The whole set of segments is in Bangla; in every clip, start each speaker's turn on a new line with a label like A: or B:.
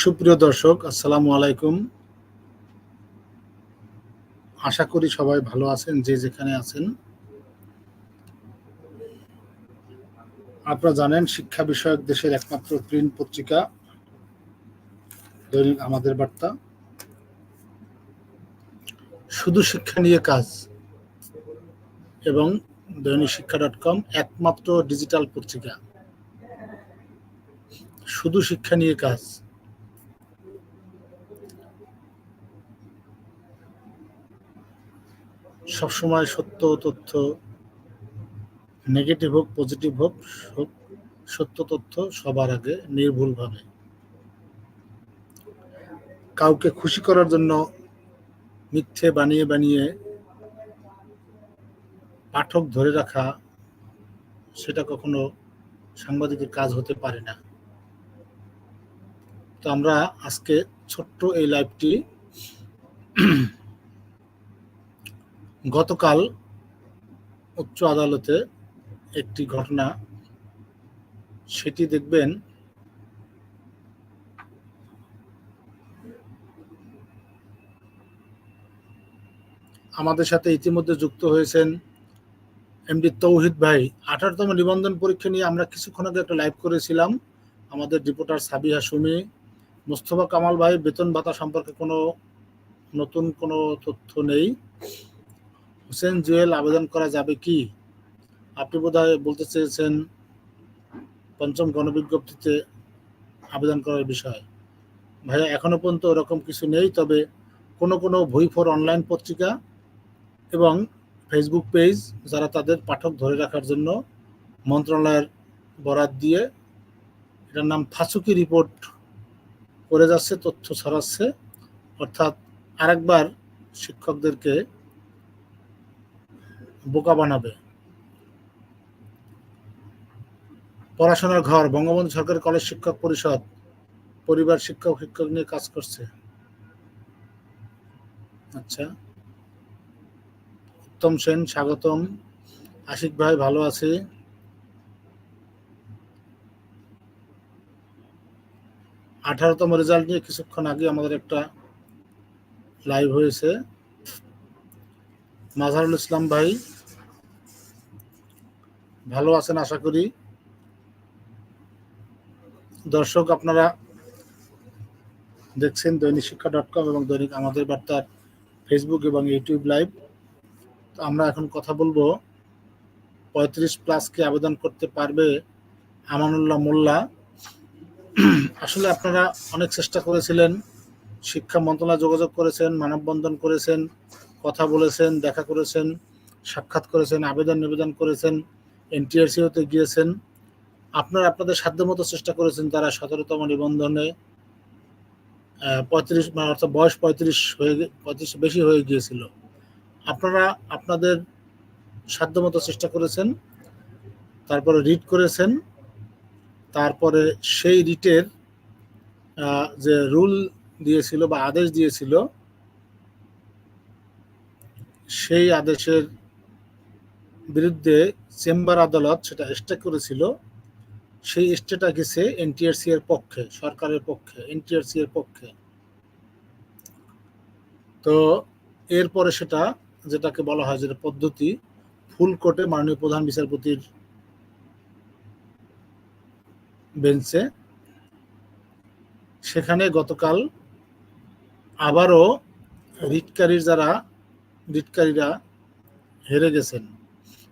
A: সুপ্রিয় দর্শক, আসসালামু আলাইকুম। আশা করি সবাই ভালো আছেন, যে যেখানে আছেন। আপনারা জানেন, শিক্ষা বিষয়ক দেশের একমাত্র প্রিন্ট পত্রিকা দৈনিক আমাদের বার্তা। শুধু শিক্ষা নিয়ে কাজ এবং দৈনিক শিক্ষা ডট কম একমাত্র ডিজিটাল পত্রিকা। শুধু শিক্ষা নিয়ে কাজ। সবসময় সত্য তথ্য, নেগেটিভ হোক, পজিটিভ হোক সত্য তথ্য সবার আগে নির্ভুলভাবে। কাউকে খুশি করার জন্য মিথ্যে বানিয়ে বানিয়ে পাঠক ধরে রাখা, সেটা কখনো সাংবাদিকের কাজ হতে পারে না। তো আমরা আজকে ছোট্ট এই লাইভটি গতকাল উচ্চ আদালতে একটি ঘটনা, সেটি দেখবেন আমাদের সাথে ইতিমধ্যে যুক্ত হয়েছেন এমডি তৌহিদ ভাই। আঠারোতম নিবন্ধন পরীক্ষা নিয়ে আমরা কিছুক্ষণ আগে একটা লাইভ করেছিলাম। আমাদের রিপোর্টার সাবিহা সুমি, মোস্তফা কামাল ভাই, বেতন ভাতা সম্পর্কে কোনো নতুন কোনো তথ্য নেই। হোসেন জুয়েল, আবেদন করা যাবে কি? আপনি বোধহয় বলতে চেয়েছেন পঞ্চম গণবিজ্ঞপ্তিতে আবেদন করার বিষয়। ভাইয়া, এখনও পর্যন্ত ওরকম কিছু নেই, তবে কোনো কোনো ভুই ফর অনলাইন পত্রিকা এবং ফেসবুক পেজ যারা তাদের পাঠক ধরে রাখার জন্য মন্ত্রণালয়ের বরাত দিয়ে এটার নাম ফাসুকি রিপোর্ট করে যাচ্ছে, তথ্য ছড়াচ্ছে। অর্থাৎ আরেকবার শিক্ষকদেরকে বোকা বানাবে। পড়াশোনার ঘর, বঙ্গবন্ধু সরকারি কলেজ শিক্ষক পরিষদ, পরিবার শিক্ষক শিক্ষক নিয়ে কাজ করছে। আচ্ছা। উত্তম সেন, স্বাগতম। আশিক ভাই, ভালো আছি। আঠারোতম রেজাল্ট নিয়ে কিছুক্ষণ আগে আমাদের একটা লাইভ হয়েছে। মাজারুল ইসলাম ভাই, ভালো আছেন আশা করি। দর্শক, আপনারা দেখছেন দৈনিক শিক্ষা ডট কম এবং দৈনিক আমাদের বার্তার ফেসবুক এবং ইউটিউব লাইভ তো আমরা এখন কথা বলব, পঁয়ত্রিশ প্লাসকে আবেদন করতে পারবে আমানুল্লাহ মোল্লা। আসলে আপনারা অনেক চেষ্টা করেছিলেন, শিক্ষা মন্ত্রণালয় যোগাযোগ করেছেন, মানববন্ধন করেছেন কথা বলেছেন, দেখা করেছেন, সাক্ষাৎ করেছেন, আবেদন নিবেদন করেছেন এনটিআরসিওতে গিয়েছেন। আপনারা আপনাদের সাধ্যমতো চেষ্টা করেছেন তারা সতেরোতম নিবন্ধনে পঁয়ত্রিশ মানে অর্থাৎ বয়স পঁয়ত্রিশ হয়ে পঁয়ত্রিশ বেশি হয়ে গিয়েছিল। আপনারা আপনাদের সাধ্যমতো চেষ্টা করেছেন, তারপরে রিট করেছেন, তারপরে সেই রিটের যে রুল দিয়েছিল বা আদেশ দিয়েছিল সেই আদেশের বিরুদ্ধে চেম্বার আদালত সেটা স্টে করেছিল। সেই স্টেটা গেছে এনটিআরসি এর পক্ষে, সরকারের পক্ষে, এনটিআরসি এর পক্ষে। তো এরপরে সেটা, যেটাকে বলা হয় যেটা পদ্ধতি, ফুল কোর্টে মাননীয় প্রধান বিচারপতির বেঞ্চে। সেখানে গতকাল আবারও রিটকারীর যারা রিটকারীরা হেরে গেছেন।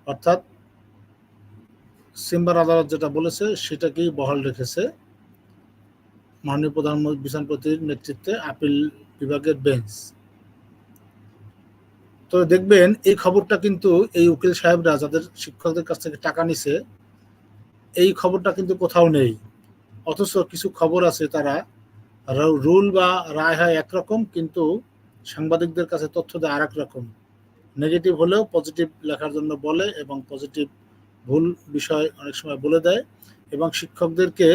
A: অর্থাৎ সিম্বার আদালত যেটা বলেছে, সেটাকেই বহাল রেখেছে মাননীয় প্রধান বিচারপতির নেতৃত্বে আপিল বিভাগের বেঞ্চ। তো দেখবেন, এই খবরটা কিন্তু এই উকিল সাহেবরা যাদের শিক্ষকদের কাছ থেকে টাকা নিছে, এই খবরটা কিন্তু কোথাও নেই। অথচ কিছু খবর আছে তারা, রুল বা রায় হয় একরকম, কিন্তু সাংবাদিকদের কাছে তথ্য দেয় আর রকম। নেগেটিভ হলেও পজিটিভ লেখার জন্য বলে এবং পজিটিভ ভুল বিষয় অনেক সময় বলে দেয় এবং শিক্ষকদেরকে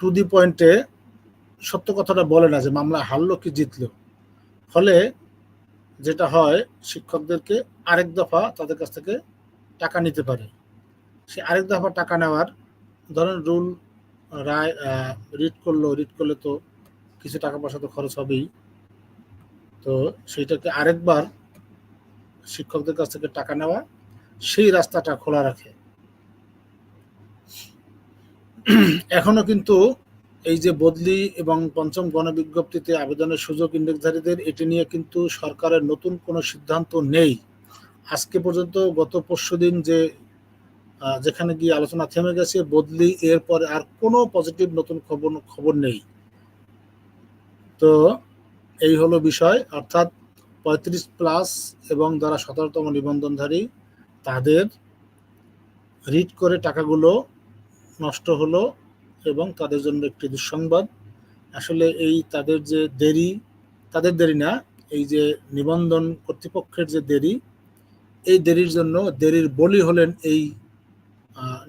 A: টু দি পয়েন্টে সত্য কথাটা বলে না যে মামলা হারলো কি জিতলো। ফলে যেটা হয়, শিক্ষকদেরকে আরেক দফা তাদের কাছ থেকে টাকা নিতে পারে। সে আরেক দফা টাকা নেওয়ার, ধরেন রুল, রায় রিড করল রিড করলে তো কিছু টাকা পয়সা তো খরচ হবেই। তো সেইটাকে আরেকবার শিক্ষকদের কাছ থেকে টাকা নেওয়া, সেই রাস্তাটা খোলা রাখে। এখনও কিন্তু এই যে বদলি এবং পঞ্চম গণবিজ্ঞপ্তিতে আবেদনের সুযোগ ইন্ডেক্সধারীদের, এটি নিয়ে কিন্তু সরকারের নতুন কোনো সিদ্ধান্ত নেই। আজকে পর্যন্ত গত পরশু দিন যে যেখানে গিয়ে আলোচনা থেমে গেছে, বদলি, এরপরে আর কোনো পজিটিভ নতুন খবর খবর নেই। তো এই হলো বিষয়। অর্থাৎ পঁয়ত্রিশ প্লাস এবং যারা সতেরোতম নিবন্ধনধারী, তাদের রিড করে টাকাগুলো নষ্ট হলো এবং তাদের জন্য একটি দুঃসংবাদ। আসলে এই তাদের যে দেরি, তাদের দেরি না, এই যে নিবন্ধন কর্তৃপক্ষের যে দেরি, এই দেরির জন্য দেরির বলি হলেন এই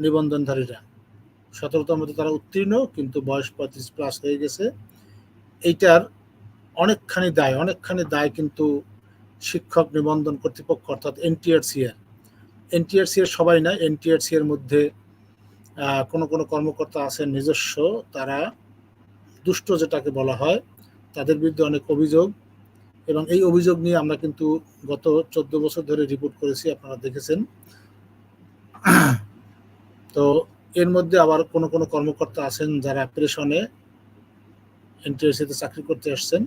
A: নিবন্ধনধারীরা। সতেরোতম তারা উত্তীর্ণ, কিন্তু বয়স পঁয়ত্রিশ প্লাস হয়ে গেছে। এইটার অনেকখানি দায় অনেকখানি দায় কিন্তু শিক্ষক নিবন্ধন কর্তৃপক্ষ, অর্থাৎ এনটিআরসি এর। এনটিআরসি এর সবাই না এনটিআরসি এর মধ্যে কোনো কোনো কর্মকর্তা আছেন নিজস্ব, তারা দুষ্ট যেটাকে বলা হয়, তাদের বিরুদ্ধে অনেক অভিযোগ এবং এই অভিযোগ নিয়ে আমরা কিন্তু গত চোদ্দ বছর ধরে রিপোর্ট করেছি, আপনারা দেখেছেন। তো এর মধ্যে আবার কোনো কোনো কর্মকর্তা আছেন যারা প্রেশনে এনটিএসিতে চাকরি করতে আসছেন,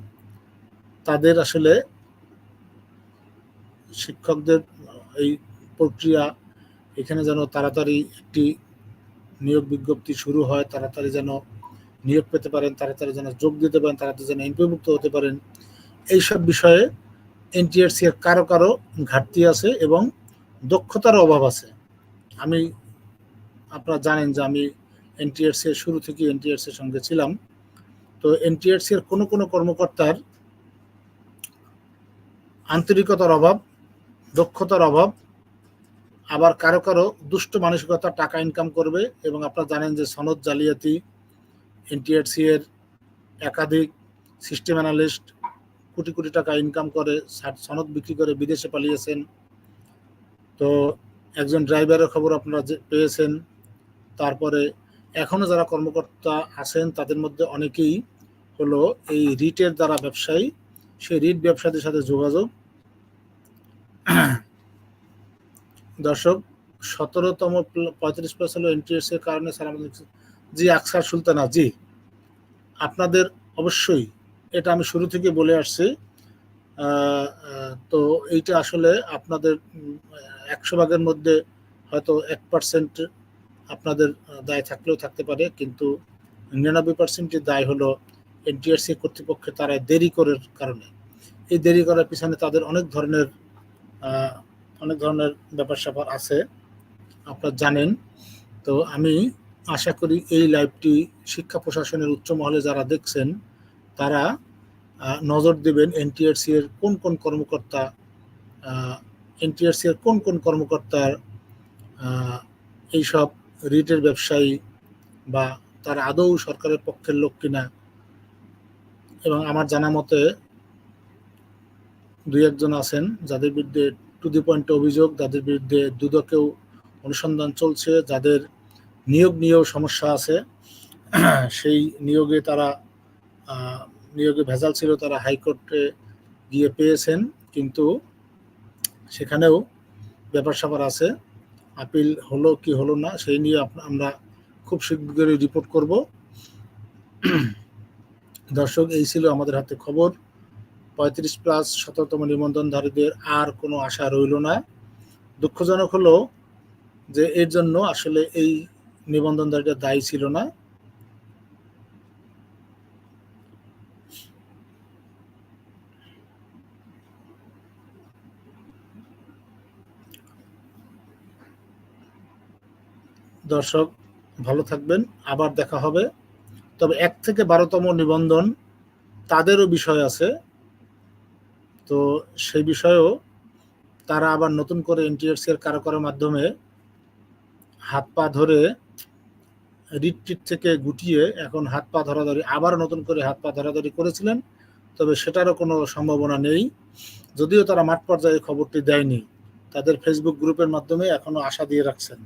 A: তাদের আসলে শিক্ষকদের এই প্রক্রিয়া, এখানে যেন তাড়াতাড়ি একটি নিয়োগ বিজ্ঞপ্তি শুরু হয়, তাড়াতাড়ি যেন নিয়োগ পেতে পারেন, তাড়াতাড়ি যেন যোগ দিতে পারেন, তাড়াতাড়ি যেন এমপিভুক্ত হতে পারেন, এইসব বিষয়ে এনটিআরসি এর কারও কারও ঘাটতি আছে এবং দক্ষতার অভাব আছে। আমি, আপনারা জানেন যে আমি এনটিআরসি শুরু থেকে এনটিআরসি এর সঙ্গে ছিলাম। তো এনটিআরসি এর কোনো কোনো কর্মকর্তার আন্তরিকতার অভাব, দক্ষতার অভাব, আবার কারও কারও দুষ্ট মানসিকতা টাকা ইনকাম করবে এবং আপনারা জানেন যে সনদ জালিয়াতি এনটিআরসি এর একাধিক সিস্টেম অ্যানালিস্ট কোটি কোটি টাকা ইনকাম করে সনদ বিক্রি করে বিদেশে পালিয়েছেন। তো একজন ড্রাইভারের খবর আপনারা পেয়েছেন। তারপরে এখনও যারা কর্মকর্তা আছেন, তাদের মধ্যে অনেকেই হলো এই রিটের দ্বারা ব্যবসায়ী। সেই রিট ব্যবসায়ীদের সাথে যোগাযোগ। দর্শক, সতেরোতম পঁয়ত্রিশ প্লাস হলো এনটিএস এর কারণে স্যার আমাদের জি, আকসার সুলতানা, জি। আপনাদের অবশ্যই এটা আমি শুরু থেকে বলে আসছি। তো এইটা আসলে আপনাদের একশো ভাগের মধ্যে হয়তো এক পার্সেন্ট আপনাদের দায় থাকলেও থাকতে পারে। কিন্তু নিরানব্বই পার্সেন্টের দায় হলো এনটিআরসি কর্তৃপক্ষে তারা দেরি করার কারণে। এই দেরি করার পিছনে তাদের অনেক ধরনের অনেক ধরনের ব্যাপার স্যাপার আছে। আপনারা জানেন। তো আমি আশা করি এই লাইভটি শিক্ষা প্রশাসনের উচ্চ মহলে যারা দেখছেন, তারা নজর দেবেন এনটিআরসি এর কোন কোন কর্মকর্তা এনটিআরসি এর কোন কোন কর্মকর্তার এইসব রিটের ব্যবসায়ী বা তারা আদৌ সরকারের পক্ষের লোক কিনা এবং আমার জানা মতে দুই একজন আছেন যাদের বিরুদ্ধে টু দি পয়েন্ট অভিযোগ, যাদের বিরুদ্ধে দুদকেও অনুসন্ধান চলছে, যাদের নিয়োগ নিয়েও সমস্যা আছে। সেই নিয়োগে তারা নিয়োগে ভেজাল ছিল, তারা হাইকোর্টে গিয়ে পেয়েছেন। কিন্তু সেখানেও ব্যাপার স্যাপার আছে। আপিল হলো কি হলো না, সেই নিয়ে আমরা খুব শীঘ্রই রিপোর্ট করব। দর্শক, এই ছিল আমাদের হাতে খবর। পঁয়ত্রিশ প্লাস শততম নিবন্ধনধারীদের আর কোনো আশা রইল না। দুঃখজনক হলো যে এর জন্য আসলে এই নিবন্ধনধারীটা দায়ী ছিল না। দর্শক, ভালো থাকবেন। আবার দেখা হবে। তবে এক থেকে বারোতম নিবন্ধন তাদেরও বিষয় আছে। তো সেই বিষয়েও তারা আবার নতুন করে এনটিআরসি এর কারও মাধ্যমে হাত পা ধরে রিট্রিট থেকে গুটিয়ে এখন হাত পা ধরাধরি, আবার নতুন করে হাত পা ধরাধরি করেছিলেন, তবে সেটারও কোনো সম্ভাবনা নেই। যদিও তারা মাঠ পর্যায়ে খবরটি দেয়নি, তাদের ফেসবুক গ্রুপের মাধ্যমে এখনও আশা দিয়ে রাখছেন।